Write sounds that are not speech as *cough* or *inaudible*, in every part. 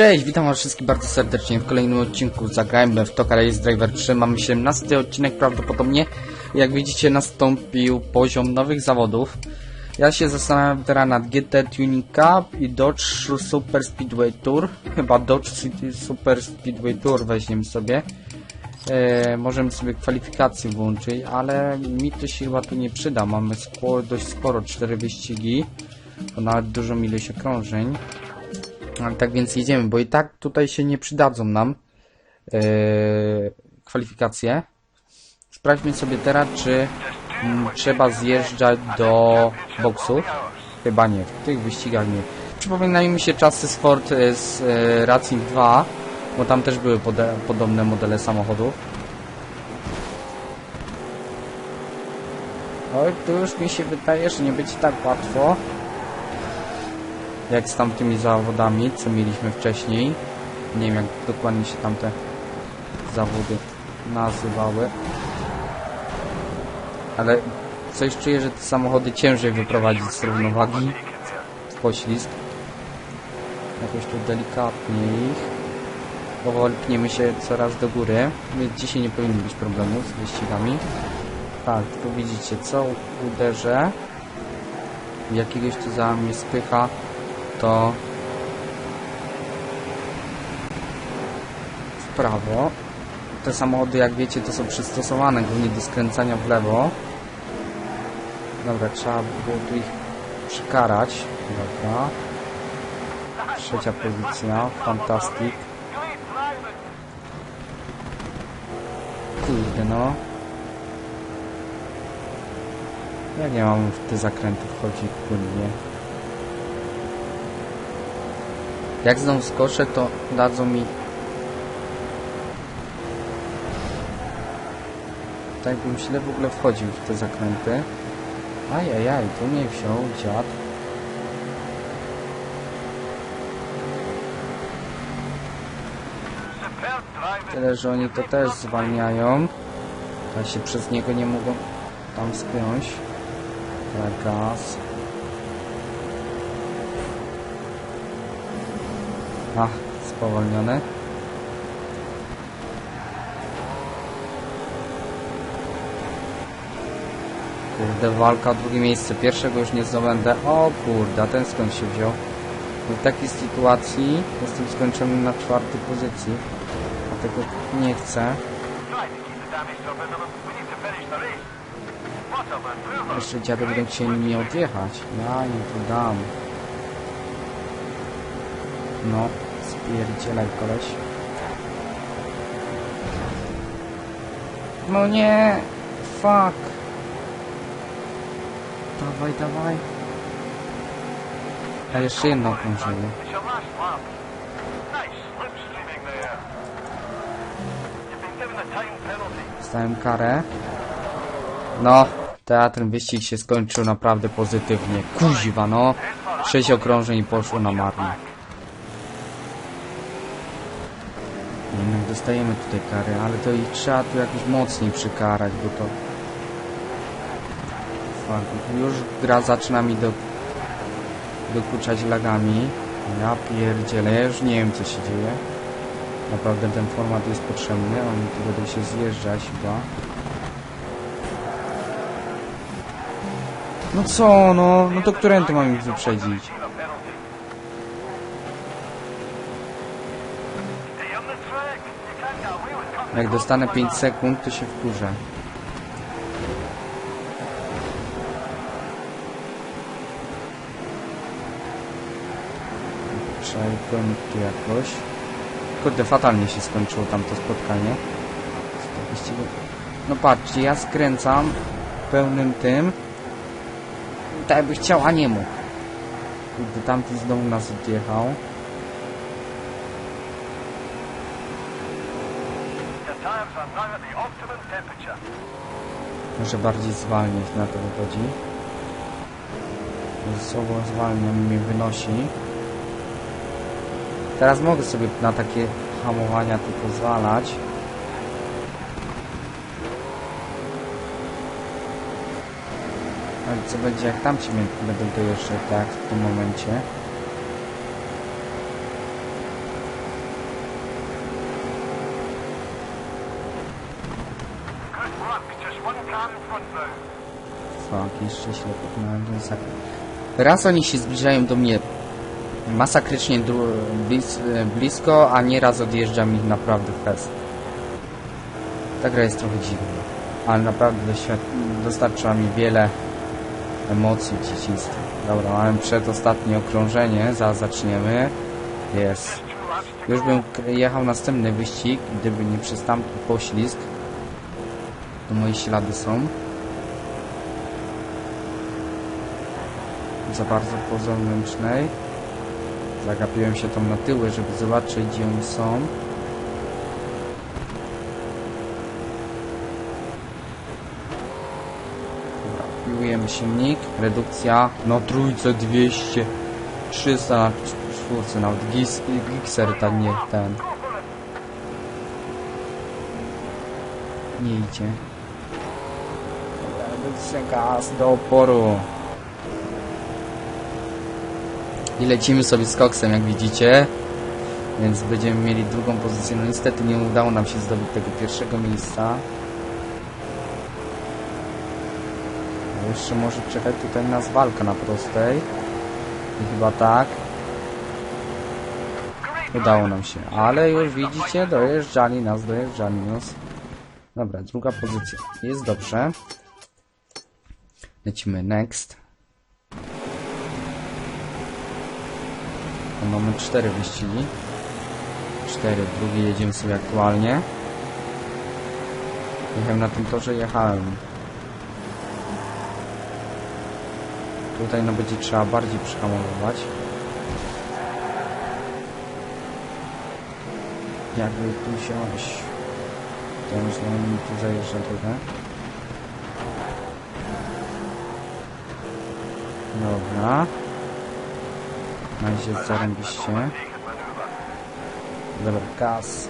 Cześć, witam was wszystkich bardzo serdecznie w kolejnym odcinku Zagrajmy w Toka Race Driver 3. Mamy 17 odcinek prawdopodobnie. Jak widzicie nastąpił poziom nowych zawodów. Ja się zastanawiam teraz nad GT Tuning Cup i Dodge Super Speedway Tour. *laughs* Chyba Dodge City Super Speedway Tour weźmiemy sobie. E, możemy sobie kwalifikacje włączyć, ale mi to się chyba tu nie przyda. Mamy sporo, dość sporo, 4 wyścigi. To nawet dużą ilość okrążeń. Tak więc jedziemy, bo i tak tutaj się nie przydadzą nam yy, kwalifikacje. Sprawdźmy sobie teraz, czy mm, trzeba zjeżdżać do boksów. Chyba nie, w tych wyścigach nie. Przypominają mi się czasy z Ford y, z Racing 2, bo tam też były pode, podobne modele samochodów. Oj, tu już mi się wydaje, że nie będzie tak łatwo jak z tamtymi zawodami, co mieliśmy wcześniej. Nie wiem, jak dokładnie się tamte zawody nazywały. Ale coś czuję, że te samochody ciężej wyprowadzić z równowagi w poślizg. Jakoś tu delikatniej. Powoli pniemy się coraz do góry. Dzisiaj nie powinno być problemu z wyścigami. Tak, tu widzicie co? Uderzę. Jakiegoś tu za mnie spycha to w prawo. Te samochody, jak wiecie, to są przystosowane głównie do skręcania w lewo. Dobra, trzeba było tu ich przykarać. Dobra. Trzecia pozycja. Fantastic. Kurde no. Jak ja mam w te zakręty wchodzić płynnie? Jak znowu skoczę, to dadzą mi... Tak bym źle w ogóle wchodził w te zakręty. Ajajaj, tu mnie wziął dziad. Tyle, że oni to też zwalniają. A się przez niego nie mogą tam spiąć. Tak, Ach, spowolniony. Kurde, walka o drugie miejsce. Pierwszego już nie zdobędę. O kurde, a ten skąd się wziął? W takiej sytuacji jestem skończony na czwartej pozycji. Dlatego nie chcę. Jeszcze dziady będą chcieli mnie odjechać. Ja im tu dam. No, spierdzielaj koleś. No nie! Fuck! Dawaj, dawaj. A jeszcze jedno okrążenie. Dostałem karę. No, teatrem wyścig się skończył naprawdę pozytywnie. Kuziwa, no. Sześć okrążeń poszło na marne. Jednak dostajemy tutaj kary, ale to ich trzeba tu jakoś mocniej przykarać, bo to... Już gra zaczyna mi do... dokuczać lagami. Ja pierdzielę, ja już nie wiem co się dzieje. Naprawdę ten format jest potrzebny, oni tu będą się zjeżdżać chyba. No co, no, no to którędy mam ich wyprzedzić? Jak dostanę 5 sekund, to się wkurzę. Przejdę tu jakoś. Kurde, fatalnie się skończyło tamto spotkanie. No patrzcie, ja skręcam pełnym tym. Tak jakby chciał, a nie mógł. Kurde, tamty znowu nas odjechał. Może bardziej zwalniać, na to wychodzi. Słowo zwalnia mnie wynosi. Teraz mogę sobie na takie hamowania tu pozwalać. Ale co będzie jak tam ci będą dojeżdżać, tak w tym momencie. Fuck, jeszcze pokonałem ten sak. Raz oni się zbliżają do mnie masakrycznie blis blisko, a nieraz odjeżdżam ich naprawdę fest. Ta gra jest trochę dziwna, ale naprawdę dostarcza mi wiele emocji w dzieciństwie. Dobra, mamy przedostatnie okrążenie, zaraz zaczniemy. Jest. Już bym jechał następny wyścig, gdyby nie przez poślizg. To moje ślady są. Za bardzo po zewnętrznej. Zagapiłem się tam na tyły, żeby zobaczyć gdzie oni są. Piłujemy silnik. Redukcja na trójce 200. 300 na czwórce, nawet gis, gikser tak nie ten. Nie idzie. Redukcja gaz do oporu. I lecimy sobie z koksem, jak widzicie. Więc będziemy mieli drugą pozycję. No niestety nie udało nam się zdobyć tego pierwszego miejsca. Jeszcze może czekać tutaj nas walka na prostej. I chyba tak. Udało nam się. Ale już widzicie, dojeżdżali nas, dojeżdżali nas. Dobra, druga pozycja. Jest dobrze. Lecimy next. Mamy cztery wyścigi. Cztery, drugi jedziemy sobie aktualnie. Jechałem na tym torze, jechałem. Tutaj no będzie trzeba bardziej przyhamowywać. Jakby tu wziąć. To myślę, mi tu zajeżdża trochę. Dobra. Na razie jest zarąbiście. Dobra, gaz.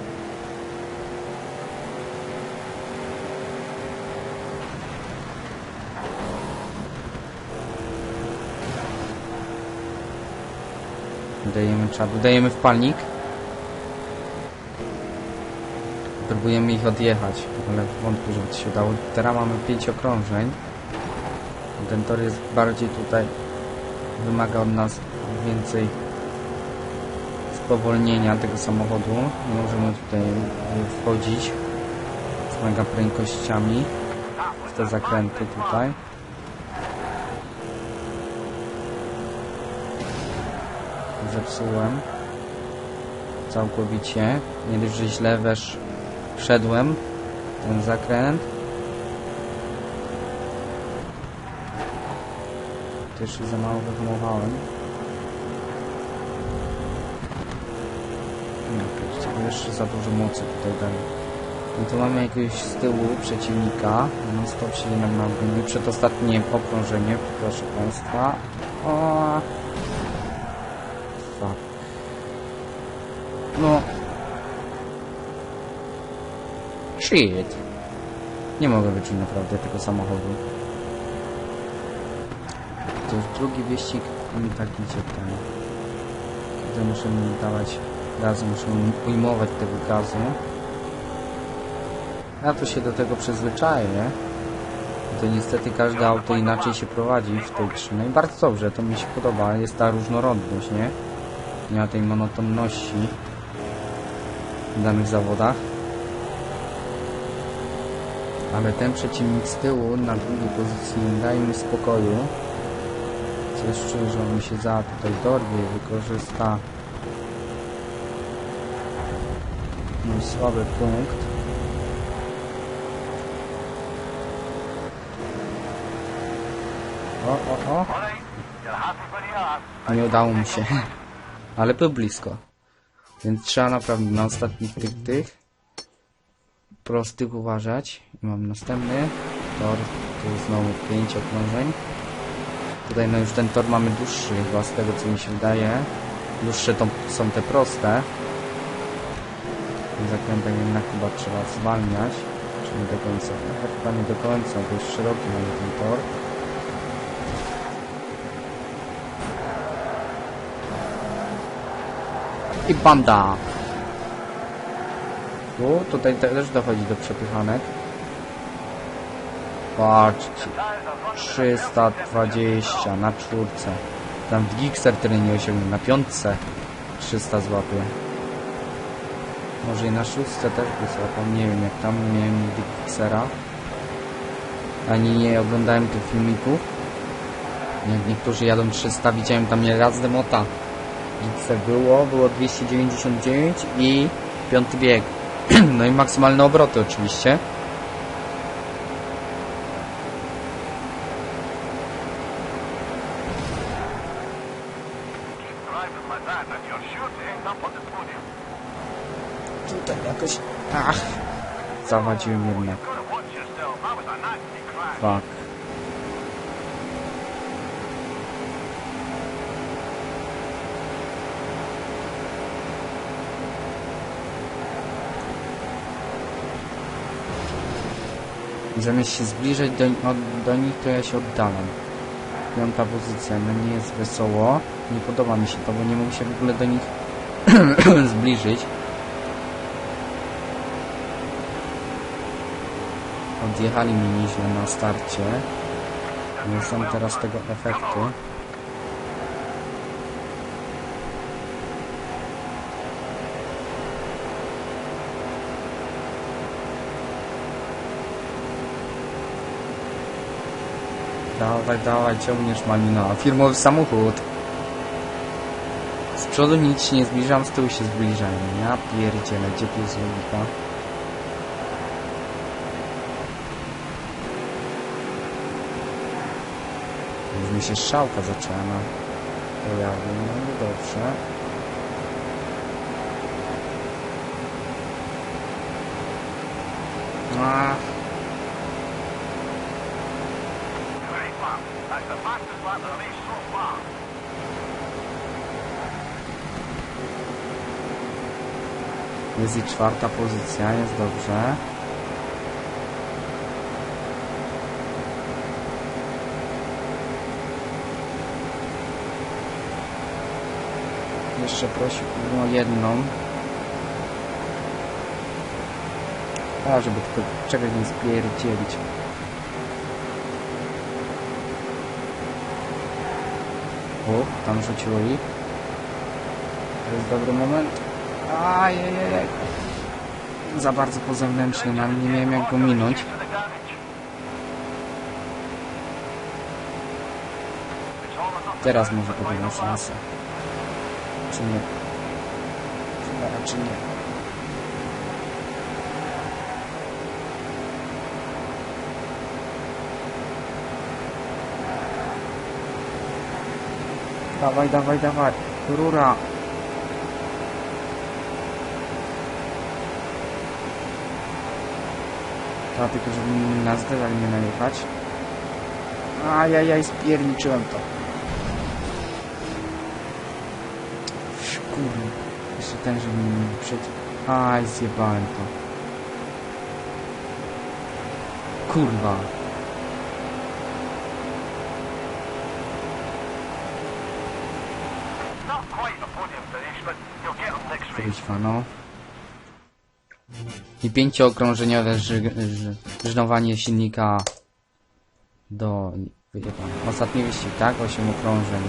Dajemy czadu, dajemy wpalnik. Próbujemy ich odjechać, ale wątpię, żeby to się udało. Teraz mamy 5 okrążeń. Ten tor jest bardziej tutaj, wymaga od nas więcej spowolnienia tego samochodu. Nie możemy tutaj wchodzić z mega prędkościami w te zakręty tutaj. Zepsułem całkowicie. Nie dość, że źle wesz wszedłem ten zakręt. Też za mało wyhamowałem. Nie, kurczę, bo jeszcze za dużo mocy tutaj dali. No to mamy jakiegoś z tyłu przeciwnika. No stop się jednak na ogólnie. Przedostatnie okrążenie, proszę Państwa. O. Fuck. No. Shit. Nie mogę wyczuć naprawdę tego samochodu. To już drugi wyścig mi tak idzie ten. Tutaj muszę dawać gazu, muszę ujmować tego gazu. Ja to się do tego przyzwyczaję. To niestety każde auto inaczej się prowadzi w tej grze. No i bardzo dobrze, to mi się podoba. Jest ta różnorodność, nie? Nie ma tej monotonności w danych zawodach. Ale ten przeciwnik z tyłu na drugiej pozycji nie daje mi spokoju. Coś czuję, że on mi się za tutaj dorwie wykorzysta mój słaby punkt. O, o, o. Nie udało mi się. *laughs* Ale był blisko. Więc trzeba naprawdę na ostatnich tych, tych prostych uważać. Mam następny tor. Tu znowu 5 okrążeń. Tutaj no już ten tor mamy dłuższy chyba z tego co mi się wydaje. Dłuższe to są te proste. Tym zakrętem jednak chyba trzeba zwalniać. Czy nie do końca? No, chyba nie do końca, bo jest szeroki mamy ten tor. I banda! Tu, tutaj też dochodzi do przepychanek. Patrzcie. 320 na czwórce. Tam w Gixer tyle nie osiągnie. Na piątce 300 złapie. Może i na szóstce też złapał. Nie wiem jak tam. Miałem nigdy Gixera. Ani nie oglądałem tych filmików. Jak niektórzy jadą 300. Widziałem tam nie raz demota. Gixer było. Było 299 i piąty bieg. *clears throat* no i maksymalne obroty oczywiście. Nasty crash. Fuck. Zamiast się zbliżać do, od, do nich, to ja się oddalam. Piąta pozycja, no nie jest wesoło. Nie podoba mi się to, bo nie mogę się w ogóle do nich *clears throat* zbliżyć. Odjechali mi nieźle na starcie. Nie są teraz tego efekty. Dawaj, dawaj, ciągniesz malina. Firmowy samochód. Z przodu nic się nie zbliżam, z tyłu się zbliżam. Ja pierdzielę, gdzie jest logika? Już mi się strzałka zaczęła pojawić, no i dobrze. A, Great lap. That's the fastest lap of the race so far. jest i czwarta pozycja, jest dobrze. Jeszcze prosiłbym o jedną. A, żeby tylko czegoś nie spierdzielić. O, tam rzuciło ich. To jest dobry moment. Ajajaj. Za bardzo po zewnętrznym, ale nie miałem jak go minąć. Teraz może będą szanse. Czy nie? Chyba raczej nie. Dawaj, dawaj, dawaj. Rura. Ta, tylko żeby mi na zdewak nie najechać. Ajajaj, spierniczyłem to. Kurde. Jeszcze ten, żeby mi przed... Aj, zjebałem to. Kurwa. Not quite a podium finish, but you'll get them next race. Kuźwa, no. I pięciookrążeniowe żnowanie silnika do... wie pan, Ostatni wyścig, tak? Osiem okrążeń.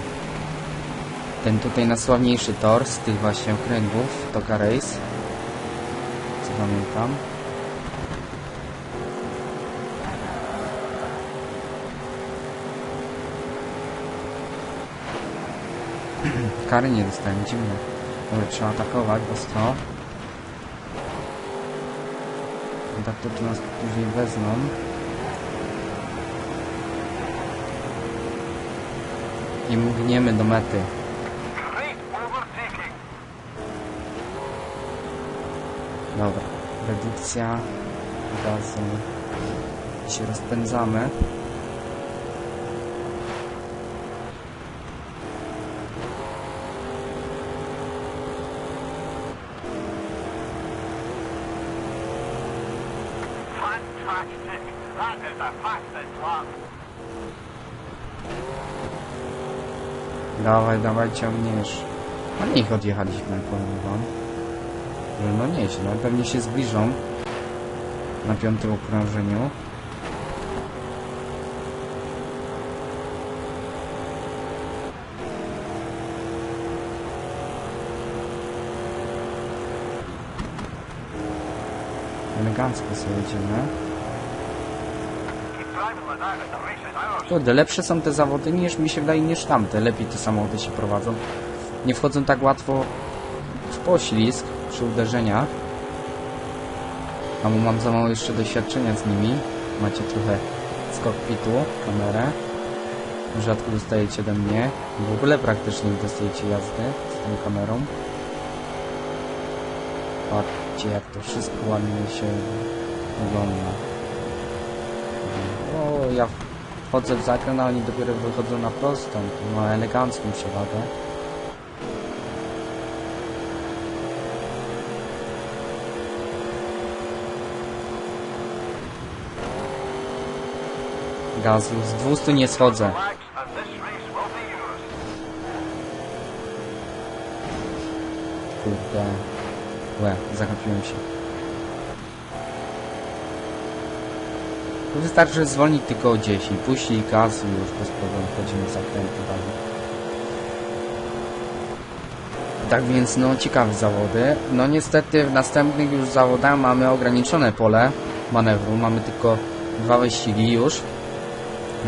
Ten tutaj najsławniejszy tor z tych właśnie okręgów, Toka Race. Co pamiętam. *clears throat* Kary nie dostałem, dziwne. Ale trzeba atakować ostro. No Tak to tu nas później wezmą. I mgniemy do mety. Dobra. Redukcja gazu. Się rozpędzamy. Dawaj, dawaj, ciągniesz. No niech odjechaliśmy, powiem wam. No nieźle, pewnie się zbliżą na piątym okrążeniu. Elegancko sobie jedziemy. Kurde, lepsze są te zawody niż mi się wydaje niż tamte. Lepiej te samochody się prowadzą. Nie wchodzą tak łatwo w poślizg przy uderzeniach. A bo mam za mało jeszcze doświadczenia z nimi. Macie trochę z kokpitu, kamerę. Rzadko dostajecie ode mnie. W ogóle praktycznie nie dostajecie jazdy z tą kamerą. Patrzcie jak to wszystko ładnie się wygląda. O, ja wchodzę w zakręt, a oni dopiero wychodzą na prostą. To ma elegancką przewagę. Gazu, z 200 nie schodzę. Kurde. Łe, zagapiłem się. Tu Wystarczy zwolnić tylko o 10, puścić gaz i już bez problemu wchodzimy w zakręty dalej. Tak więc, no, ciekawe zawody. No niestety w następnych już zawodach mamy ograniczone pole manewru. Mamy tylko dwa wyścigi już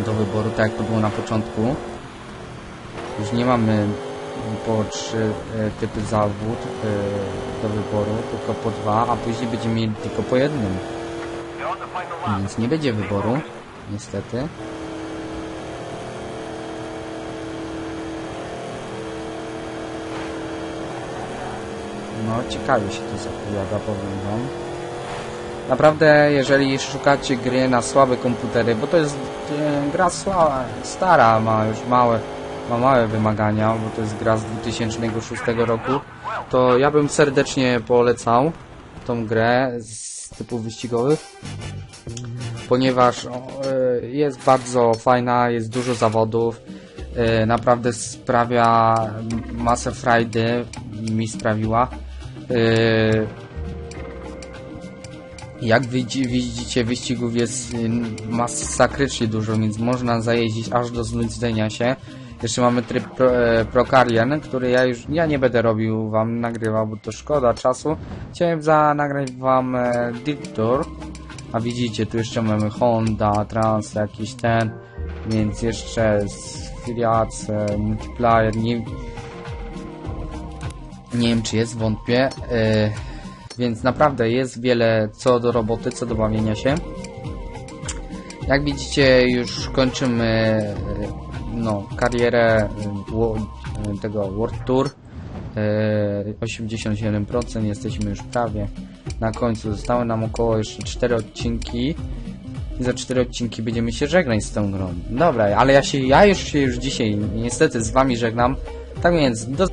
do wyboru, tak jak to było na początku. Już nie mamy po trzy e, typy zawód e, do wyboru, tylko po dwa, a później będziemy mieli tylko po jednym. Więc nie będzie wyboru, niestety. No, ciekawie się to zapowiada, powiem wam. Naprawdę, jeżeli szukacie gry na słabe komputery, bo to jest e, gra słaba, stara, ma już małe, ma małe wymagania, bo to jest gra z 2006 roku, to ja bym serdecznie polecał tą grę z typu wyścigowych ponieważ o, e, jest bardzo fajna, jest dużo zawodów, e, naprawdę sprawia masę frajdy, mi sprawiła. E, Jak widzi- widzicie, wyścigów jest y, masakrycznie dużo, więc można zajeździć aż do znudzenia się. Jeszcze mamy tryb Pro, e, Pro Carrier, który ja już ja nie będę robił, wam nagrywał, bo to szkoda czasu. Chciałem za nagrać wam e, Deep Tour. A widzicie, tu jeszcze mamy Honda, Trans, jakiś ten, więc jeszcze Filiac, e, Multiplier, nie, nie wiem czy jest, wątpię. E, więc naprawdę jest wiele co do roboty, co do bawienia się. Jak widzicie, już kończymy e, no, karierę e, e, tego World Tour. E, 87% jesteśmy już prawie na końcu. Zostały nam około jeszcze 4 odcinki. I za 4 odcinki będziemy się żegnać z tą grą. Dobra, ale ja się, ja już się już dzisiaj niestety z wami żegnam. Tak więc do,